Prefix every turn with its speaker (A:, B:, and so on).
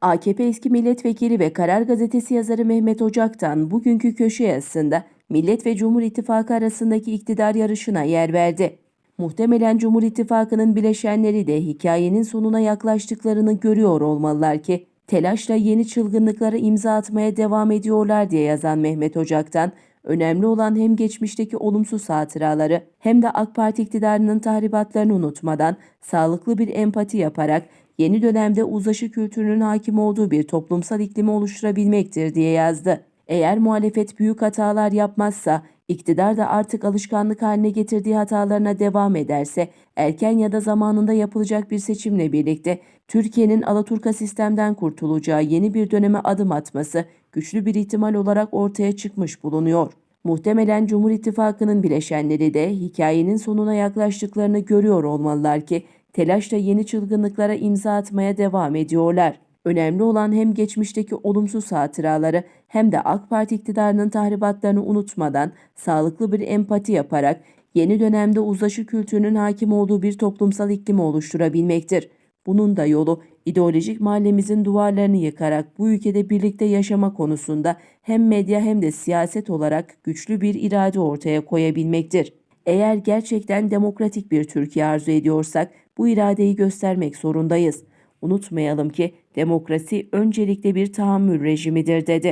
A: AKP eski milletvekili ve Karar Gazetesi yazarı Mehmet Ocak'tan bugünkü köşe yazısında Millet ve Cumhur İttifakı arasındaki iktidar yarışına yer verdi. Muhtemelen Cumhur İttifakı'nın bileşenleri de hikayenin sonuna yaklaştıklarını görüyor olmalılar ki telaşla yeni çılgınlıklara imza atmaya devam ediyorlar diye yazan Mehmet Ocak'tan önemli olan hem geçmişteki olumsuz hatıraları hem de AK Parti iktidarının tahribatlarını unutmadan sağlıklı bir empati yaparak yeni dönemde uzlaşı kültürünün hakim olduğu bir toplumsal iklimi oluşturabilmektir diye yazdı. Eğer muhalefet büyük hatalar yapmazsa, iktidar da artık alışkanlık haline getirdiği hatalarına devam ederse, erken ya da zamanında yapılacak bir seçimle birlikte Türkiye'nin Alaturka sistemden kurtulacağı yeni bir döneme adım atması güçlü bir ihtimal olarak ortaya çıkmış bulunuyor. Muhtemelen Cumhur İttifakı'nın bileşenleri de hikayenin sonuna yaklaştıklarını görüyor olmalılar ki telaşla yeni çılgınlıklara imza atmaya devam ediyorlar. Önemli olan hem geçmişteki olumsuz hatıraları hem de AK Parti iktidarının tahribatlarını unutmadan sağlıklı bir empati yaparak yeni dönemde uzlaşı kültürünün hakim olduğu bir toplumsal iklimi oluşturabilmektir. Bunun da yolu ideolojik mahallemizin duvarlarını yıkarak bu ülkede birlikte yaşama konusunda hem medya hem de siyaset olarak güçlü bir irade ortaya koyabilmektir. Eğer gerçekten demokratik bir Türkiye arzu ediyorsak bu iradeyi göstermek zorundayız. Unutmayalım ki demokrasi öncelikle bir tahammül rejimidir dedi.